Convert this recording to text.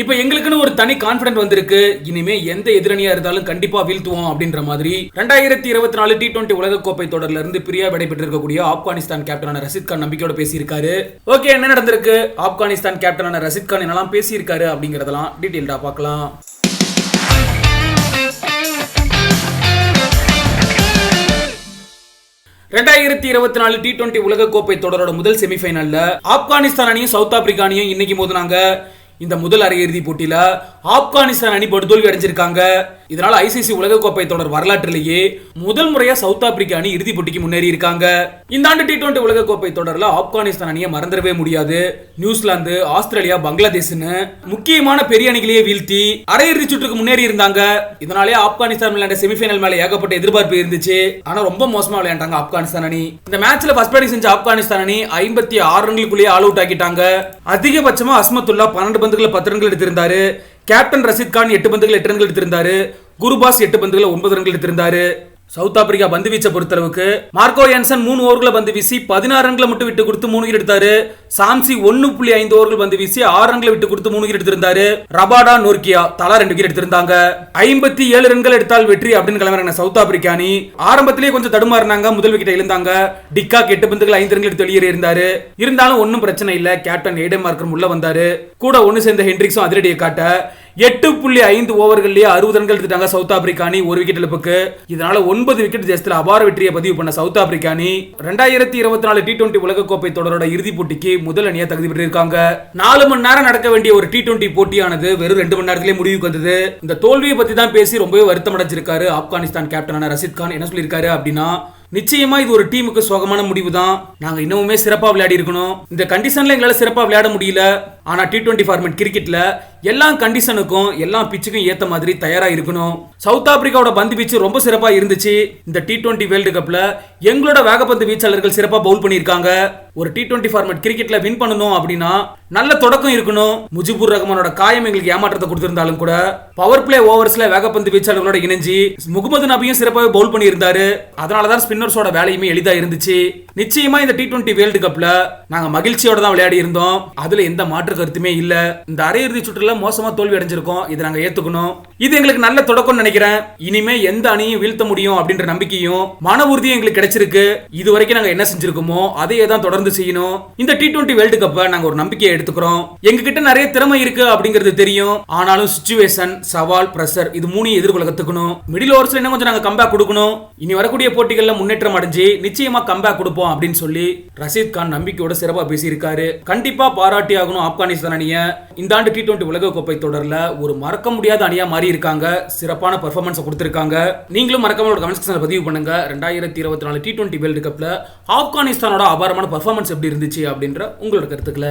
இப்போ எங்களுக்குன்னு ஒரு தனி கான்பிடன்ட் வந்திருக்கு. இனிமே எந்த எதிரணியா இருந்தாலும் கண்டிப்பா வீழ்த்துவோம் அப்படின்ற மாதிரி ரெண்டாயிரத்தி இருபத்தி நாலு டி டுவெண்ட்டி உலகக்கோப்பை தொடர்ல இருந்து பிரியா விடைபெற்றிருக்கக்கூடிய ஆப்கானிஸ்தான் கேப்டனான ரசித் கான் நம்பிக்கையோட பேசியிருக்காரு. ஓகே என்ன நடந்திருக்கு? ஆப்கானிஸ்தான் கேப்டனான ரசித் கான் என்னெல்லாம் பேசியிருக்காரு அப்படிங்கறதெல்லாம் டீட்டெயில்டா பார்க்கலாம். ரெண்டாயிரத்தி இருபத்தி நாலு டி டுவெண்ட்டி உலகக்கோப்பை தொடரோட முதல் செமிஃபைனல்ல ஆப்கானிஸ்தான் அணியும் சவுத் ஆப்பிரிக்கா அணியும் இன்னைக்கு மோதினாங்க. இந்த முதல் அரையிறுதி போட்டியில ஆப்கானிஸ்தான் அணி படுதோல்வி அடைஞ்சிருக்காங்க. இதனால ஐசிசி உலகக்கோப்பை தொடர் வரலாற்றிலேயே முதல் முறையா சவுத் ஆப்பிரிக்கா அணி இறுதி போட்டிக்கு முன்னேறி இருக்காங்க. இந்த ஆண்டு டி டுவெண்டி உலகக்கோப்பை தொடர்ல ஆப்கானிஸ்தான் அணியை மறந்துடவே முடியாது. நியூசிலாந்து ஆஸ்திரேலியா பங்களாதேஷ்னு முக்கியமான பெரிய அணிகளையே வீழ்த்தி அரையிறுதி சுற்றுக்கு முன்னேறி இருந்தாங்க. இதனாலே ஆப்கானிஸ்தான் விளையாண்ட செமிஃபைனல் மேல ஏகப்பட்ட எதிர்பார்ப்பு இருந்துச்சு. ஆனா ரொம்ப மோசமா விளையாண்டாங்க ஆப்கானிஸ்தான் அணி. இந்த மேட்ச்ல ஃபர்ஸ்ட் பேட்டிங் செஞ்ச ஆப்கானிஸ்தான் அணி ஐம்பத்தி ஆறு ரன்களுக்குள்ளேயே ஆல் அவுட் ஆக்கிட்டாங்க. அதிகபட்சமா அஸ்மத்துல்லா பன்னெண்டு பந்துகளில் பத்து ரன்கள் எடுத்திருந்தாரு. கேப்டன் ரஷித் கான் எட்டு பந்துகள் எட்டு ரன்கள் எடுத்திருந்தாரு. குருபாஸ் எட்டு பந்துகளை ஒன்பது ரன்கள் எடுத்திருந்தாரு. சவுத் ஆப்பிரிக்கா பந்து வீச்சை பொறுத்தளவுக்கு மார்க்கோ யான்சன் மூணு ஓவர்களை பந்து வீசி பதினாறு ரன்களை மட்டும் விட்டு கொடுத்து மூணு விக்கெட் எடுத்தாரு. சாம்சி ஒன்னு புள்ளி ஐந்து ஓவர்கள் பந்து வீசி ஆறு ரன்களை விட்டு கொடுத்து மூணு விக்கெட் எடுத்திருந்தாரு. ரபாடா நோர்கியா தலா ரெண்டு விக்கெட் எடுத்திருந்தாங்க. ஐம்பத்தி ஏழு ரன்கள் எடுத்தால் வெற்றி அப்படின்னு கிளம்புறாங்க சவுத் ஆப்பிரிக்கா அணி. ஆரம்பத்திலேயே கொஞ்சம் தடுமாறினாங்க முதல் விக்கெட்டை இழந்தாங்க. டிக்கா எட்டு பந்துகள் ஐந்து ரன்கள் எடுத்து வெளியேறி இருந்தாரு. இருந்தாலும் ஒன்றும் பிரச்சனை இல்ல. கேப்டன் ஏடே மார்க்கர் உள்ள வந்தாரு. கூட ஒன்னு சேர்ந்த ஹென்ட்ரிக்ஸும் அதிரடியை காட்ட எட்டு புள்ளி ஐந்து ஓவர்கள்லயே அறுபது ரன்கள் எடுத்துட்டாங்க சவுத் ஆப்பிரிக்கா அணி ஒரு விக்கெட் இழப்புக்கு. இதனால ஒன்பது விக்கெட் தேசத்தில் அபார வெற்றியை பதிவு பண்ண சவுத் ஆப்பிரிக்கா அணி ரெண்டாயிரத்தி இருபத்தி நாலு டி டுவெண்டி உலகக்கோப்பை தொடரோட இறுதிப் போட்டிக்கு முதல் அணியா தகுதி பெற்றிருக்காங்க. நாலு மணி நேரம் நடக்க வேண்டிய ஒரு டி டுவெண்டி போட்டியானது வெறும் ரெண்டு மணி நேரத்திலே முடிவுக்கு வந்தது. இந்த தோல்வியை பத்தி தான் பேசி ரொம்பவே வருத்தம் அடைஞ்சிருக்காரு ஆப்கானிஸ்தான் கேப்டனான ரஷித் கான். என்ன சொல்லியிருக்காரு அப்படின்னா நிச்சயமா இது ஒரு டீமுக்கு சோகமான முடிவு தான் நாங்க இன்னமுமே சிறப்பா விளையாடி இருக்கணும். இந்த கண்டிஷன்ல எங்களால சிறப்பா விளையாட முடியல. ஆனா டி டுவெண்ட்டி ஃபார்மெட் கிரிக்கெட்ல எல்லா கண்டிஷனுக்கும் எல்லா பிச்சுக்கும் ஏத்த மாதிரி தயாரா இருக்கணும். சவுத் ஆப்பிரிக்காவோட பந்து வீச்சு ரொம்ப சிறப்பா இருந்துச்சு. இந்த டி டுவெண்ட்டி வேர்ல்டு கப்ல எங்களோட வேகப்பந்து வீச்சாளர்கள் சிறப்பா பவுல் பண்ணியிருக்காங்க. ஒரு டி டுவெண்ட்டி ஃபார்மேட் கிரிக்கெட்ல வின் பண்ணணும் அப்படின்னா நல்ல தொடக்கம் இருக்கணும். முஜிபுர் ரஹ்மானோட காயம் எங்களுக்கு ஏமாற்றத்தை கொடுத்திருந்தாலும் கூட பவர் பிளே ஓவர்ஸ்ல வேகப்பந்து வீச்சாளர்களோட இணைஞ்சி முகமது நபியும் சிறப்பாக பவுல் பண்ணியிருந்தாரு. அதனாலதான் ஸ்பின்னர்ஸோட வேலையுமே எளிதா இருந்துச்சு. நிச்சயமா இந்த டி டுவெண்ட்டி வேர்ல்டு கப்ல நாங்க மகிழ்ச்சியோட தான் விளையாடி இருந்தோம். அதுல எந்த மாற்று கருத்துமே இல்ல. இந்த அரையிறுதி சுற்றுல மோசமா தோல்வி அடைஞ்சிருக்கோம். இதை நாங்க ஏத்துக்கணும். இது எங்களுக்கு நல்ல தொடக்கம்னு நினைக்கிறேன். இனிமே எந்த அணியும் வீழ்த்த முடியும் அப்படின்ற நம்பிக்கையும் மன உறுதியும் எங்களுக்கு கிடைச்சிருக்கு. இது வரைக்கும் நாங்க என்ன செஞ்சிருக்கோமோ அதையே தான் தொடர்ந்து செய்யணும். இந்த டி டுவெண்ட்டி வேர்ல்டு கப்பை நாங்க ஒரு நம்பிக்கையை எடுத்துக்கிறோம். எங்க கிட்ட நிறைய திறமை இருக்கு அப்படிங்கிறது தெரியும். ஆனாலும் சுச்சுவேஷன் சவால் பிரஷர் இது மூணையும் எதிர்கொள்ள கத்துக்கணும் மிடில் ஓவர்ஸ்ல இன்னும் கொஞ்சம் நாங்க கம்பேக் கொடுக்கணும். இனி வரக்கூடிய போட்டிகள்ல முன்னேற்றம் அடைஞ்சு நிச்சயமா கம்பேக் கொடுப்போம் அப்படின்னு சொல்லி ரஷீத் கான் நம்பிக்கையோட சிறப்பா பேசியிருக்காரு. கண்டிப்பா பாராட்டி ஆகணும் ஆப்கானிஸ்தான் அணிய. இந்த ஆண்டு டி டுவெண்ட்டி உலக கோப்பை தொடர்ல ஒரு மறக்க முடியாத அணியா மாறி இருக்காங்க சிறப்பான பர்ஃபார்மன்ஸ் கொடுத்திருக்காங்க. நீங்களும் மறக்காம ஒரு கமெண்ட் செக்ஷன்ல பதிவு பண்ணுங்க. ரெண்டாயிரத்தி இருபத்தி நாலு டி டுவெண்ட்டி வேர்ல்டு கப்ல ஆப்கானிஸ்தானோட அபாரமான பர்ஃபார்மன்ஸ் எப்படி இருந்துச்சு அப்படின்ற உங்களோட கருத்துக்களை